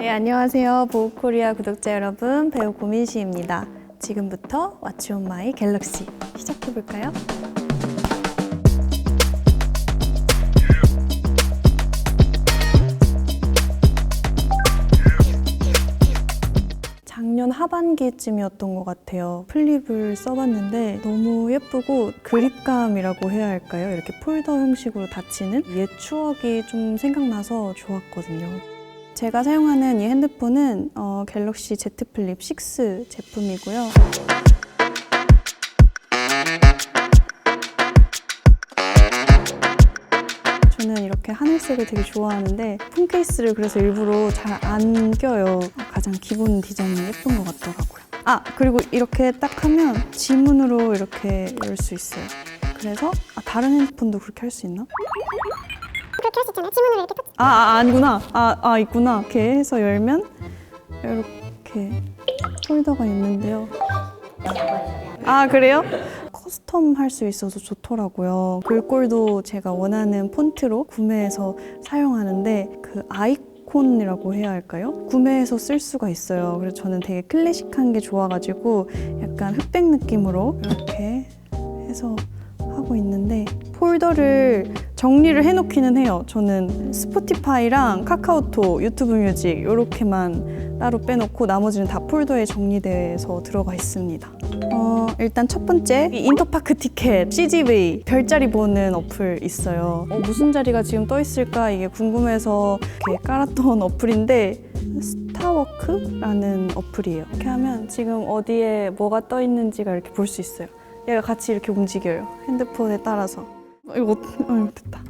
네, 안녕하세요. 보호코리아 구독자 여러분, 배우 고민씨입니다. 지금부터 왓츠 온 마이 갤럭시 시작해볼까요? 작년 하반기쯤이었던 것 같아요. 플립을 써봤는데 너무 예쁘고 그립감이라고 해야 할까요? 이렇게 폴더 형식으로 닫히는 옛 추억이 좀 생각나서 좋았거든요. 제가 사용하는 이 핸드폰은 어, 갤럭시 Z 플립 6 제품이고요. 저는 이렇게 하늘색을 되게 좋아하는데 폰 케이스를 그래서 일부러 잘 안 껴요. 가장 기본 디자인이 예쁜 것 같더라고요. 아 그리고 이렇게 딱 하면 지문으로 이렇게 열 수 있어요. 그래서 아, 다른 핸드폰도 그렇게 할 수 있나? 그렇게 할 수 있잖아요. 지문으로 이렇게 꽂 아, 아 아니구나. 아, 아 있구나. 이렇게 해서 열면 이렇게 폴더가 있는데요. 아 그래요? 커스텀 할 수 있어서 좋더라고요. 글꼴도 제가 원하는 폰트로 구매해서 사용하는데 그 아이콘이라고 해야 할까요? 구매해서 쓸 수가 있어요. 그래서 저는 되게 클래식한 게 좋아가지고 약간 흑백 느낌으로 이렇게 해서 하고 있는데 폴더를 정리를 해놓기는 해요. 저는 스포티파이랑 카카오톡, 유튜브 뮤직 이렇게만 따로 빼놓고 나머지는 다 폴더에 정리돼서 들어가 있습니다. 어, 일단 첫 번째 이 인터파크 티켓 CGV 별자리 보는 어플 있어요. 어, 무슨 자리가 지금 떠 있을까 이게 궁금해서 이렇게 깔았던 어플인데 스타워크라는 어플이에요. 이렇게 하면 지금 어디에 뭐가 떠 있는지가 이렇게 볼 수 있어요. 얘가 같이 이렇게 움직여요. 핸드폰에 따라서. 어, 이거, 어, 됐다.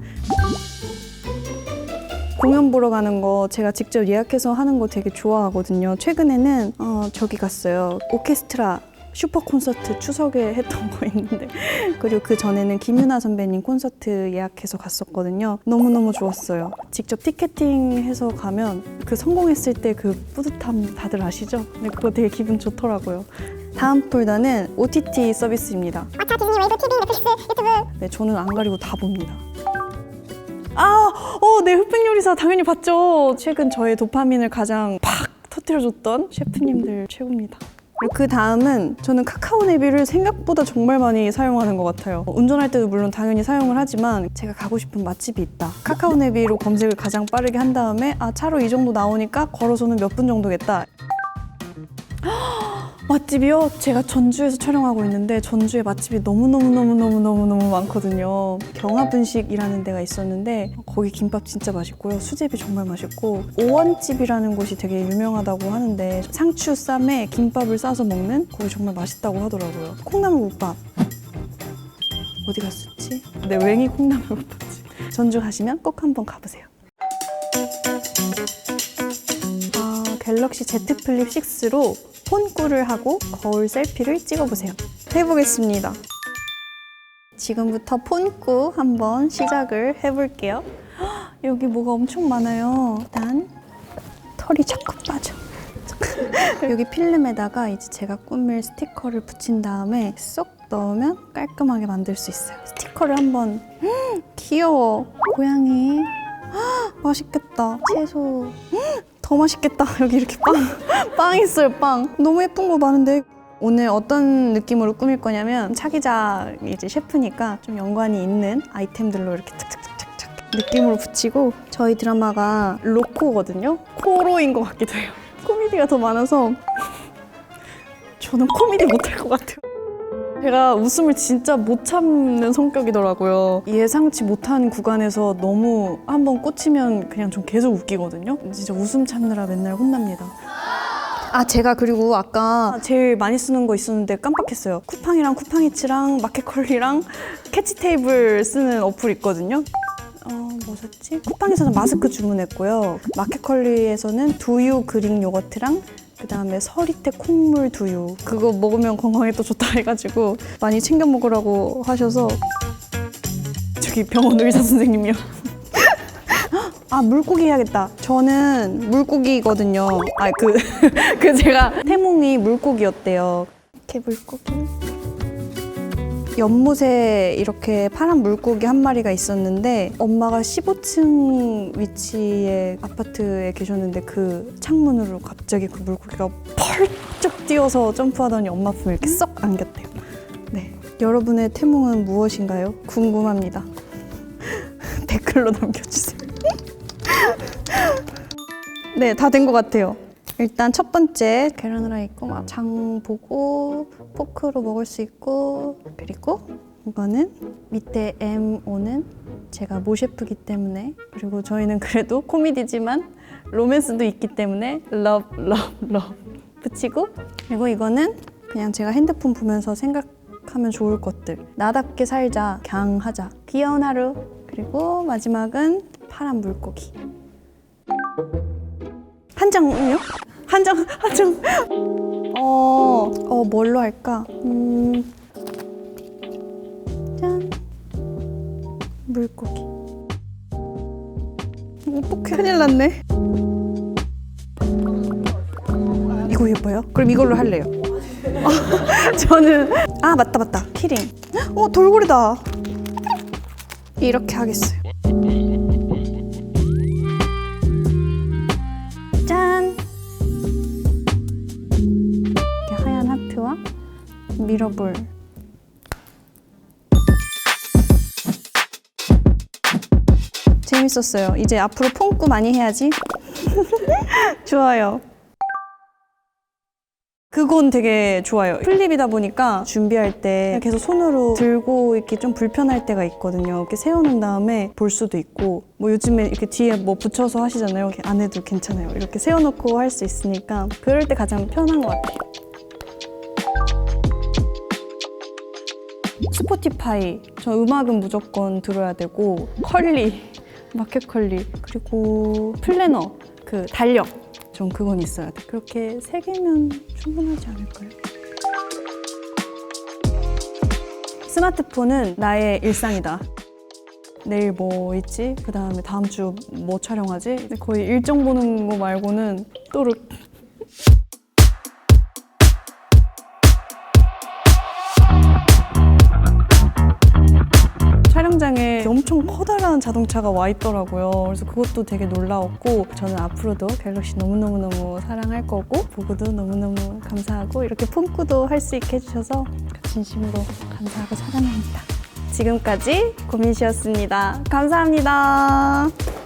공연 보러 가는 거 제가 직접 예약해서 하는 거 되게 좋아하거든요. 최근에는 어, 저기 갔어요. 오케스트라 슈퍼 콘서트 추석에 했던 거 있는데 그리고 그 전에는 김윤아 선배님 콘서트 예약해서 갔었거든요. 너무너무 좋았어요. 직접 티켓팅해서 가면 그 성공했을 때 그 뿌듯함 다들 아시죠? 근데 그거 되게 기분 좋더라고요. 다음 폴더는 OTT 서비스입니다. 왓챠, 디즈니, 웨이브, TV, 넷플릭스, 유튜브 네, 저는 안 가리고 다 봅니다. 아, 어, 네, 흑백 요리사 당연히 봤죠. 최근 저의 도파민을 가장 팍 터뜨려줬던 셰프님들 최고입니다. 그리고 그 다음은 저는 카카오 내비를 생각보다 정말 많이 사용하는 것 같아요. 운전할 때도 물론 당연히 사용을 하지만 제가 가고 싶은 맛집이 있다. 카카오 내비로 검색을 가장 빠르게 한 다음에 아 차로 이 정도 나오니까 걸어서는 몇 분 정도겠다. 맛집이요? 제가 전주에서 촬영하고 있는데 전주에 맛집이 너무너무너무너무너무너무 많거든요. 경화분식이라는 데가 있었는데 거기 김밥 진짜 맛있고요. 수제비 정말 맛있고 오원집이라는 곳이 되게 유명하다고 하는데 상추 쌈에 김밥을 싸서 먹는 거기 정말 맛있다고 하더라고요. 콩나물국밥 어디 갔었지? 네, 웽이 콩나물국밥집. 전주 가시면 꼭 한번 가보세요. 아, 갤럭시 Z 플립 6로 폰꾸를 하고 거울 셀피를 찍어보세요. 해보겠습니다. 지금부터 폰꾸 한번 시작을 해볼게요. 헉, 여기 뭐가 엄청 많아요. 일단 털이 자꾸 빠져. 여기 필름에다가 이제 제가 꾸밀 스티커를 붙인 다음에 쏙 넣으면 깔끔하게 만들 수 있어요. 스티커를 한번 음, 귀여워. 고양이 헉, 맛있겠다. 채소 음, 더 맛있겠다. 여기 이렇게 빵, 빵 있어요, 빵. 너무 예쁜 거 많은데. 오늘 어떤 느낌으로 꾸밀 거냐면 차기자 이제 셰프니까 좀 연관이 있는 아이템들로 이렇게 착착착착착 느낌으로 붙이고 저희 드라마가 로코거든요. 코로인 것 같기도 해요. 코미디가 더 많아서 저는 코미디 못할 것 같아요. 제가 웃음을 진짜 못 참는 성격이더라고요. 예상치 못한 구간에서 너무 한번 꽂히면 그냥 좀 계속 웃기거든요. 진짜 웃음 참느라 맨날 혼납니다. 아 제가 그리고 아까 제일 많이 쓰는 거 있었는데 깜빡했어요. 쿠팡이랑 쿠팡이츠랑 마켓컬리랑 캐치 테이블 쓰는 어플 있거든요. 어, 뭐 샀지? 쿠팡에서는 마스크 주문했고요. 마켓컬리에서는 두유 그릭 요거트랑 그 다음에 서리태 콩물 두유 그거 먹으면 건강에 또 좋다 해가지고 많이 챙겨 먹으라고 하셔서 저기 병원 의사 선생님이요. 아 물고기 해야겠다. 저는 물고기거든요. 아 그 그 제가 태몽이 물고기였대요. 이렇게 물고기. 연못에 이렇게 파란 물고기 한 마리가 있었는데 엄마가 15층 위치의 아파트에 계셨는데 그 창문으로 갑자기 그 물고기가 펄쩍 뛰어서 점프하더니 엄마 품에 이렇게 쏙 안겼대요. 네. 여러분의 태몽은 무엇인가요? 궁금합니다. 댓글로 남겨주세요. 네, 다 된 것 같아요. 일단 첫 번째 계란 후라이 있고 막장 보고 포크로 먹을 수 있고 그리고 이거는 밑에 M 오는 제가 모셰프기 때문에 그리고 저희는 그래도 코미디지만 로맨스도 있기 때문에 love love love 붙이고 그리고 이거는 그냥 제가 핸드폰 보면서 생각하면 좋을 것들. 나답게 살자 갱하자. 귀여운 하루. 그리고 마지막은 파란 물고기 한 장은요? 한 장, 한 장. 어, 어, 뭘로 할까? 음, 짠. 물고기. 어떡해. 큰일 났네. 이거 예뻐요? 그럼 이걸로 할래요. 저는, 아, 맞다, 맞다. 키링. 어, 돌고래다. 이렇게 하겠어요. 미러볼. 재밌었어요. 이제 앞으로 폰꾸 많이 해야지. 좋아요. 그건 되게 좋아요. 플립이다 보니까 준비할 때 계속 손으로 들고 있기 좀 불편할 때가 있거든요. 이렇게 세워놓은 다음에 볼 수도 있고, 뭐 요즘에 이렇게 뒤에 뭐 붙여서 하시잖아요. 이렇게 안 해도 괜찮아요. 이렇게 세워놓고 할 수 있으니까 그럴 때 가장 편한 것 같아요. 스포티파이. 저 음악은 무조건 들어야 되고, 컬리, 마켓 컬리, 그리고 플래너, 그 달력. 전 그건 있어야 돼. 그렇게 세 개면 충분하지 않을까요? 스마트폰은 나의 일상이다. 내일 뭐 있지? 그 다음에 다음 주 뭐 촬영하지? 거의 일정 보는 거 말고는 또르 촬영장에 엄청 커다란 자동차가 와 있더라고요. 그래서 그것도 되게 놀라웠고 저는 앞으로도 갤럭시 너무너무너무 사랑할 거고 보고도 너무너무 감사하고 이렇게 폰꾸도 할 수 있게 해주셔서 진심으로 감사하고 사랑합니다. 지금까지 고민씨였습니다. 감사합니다.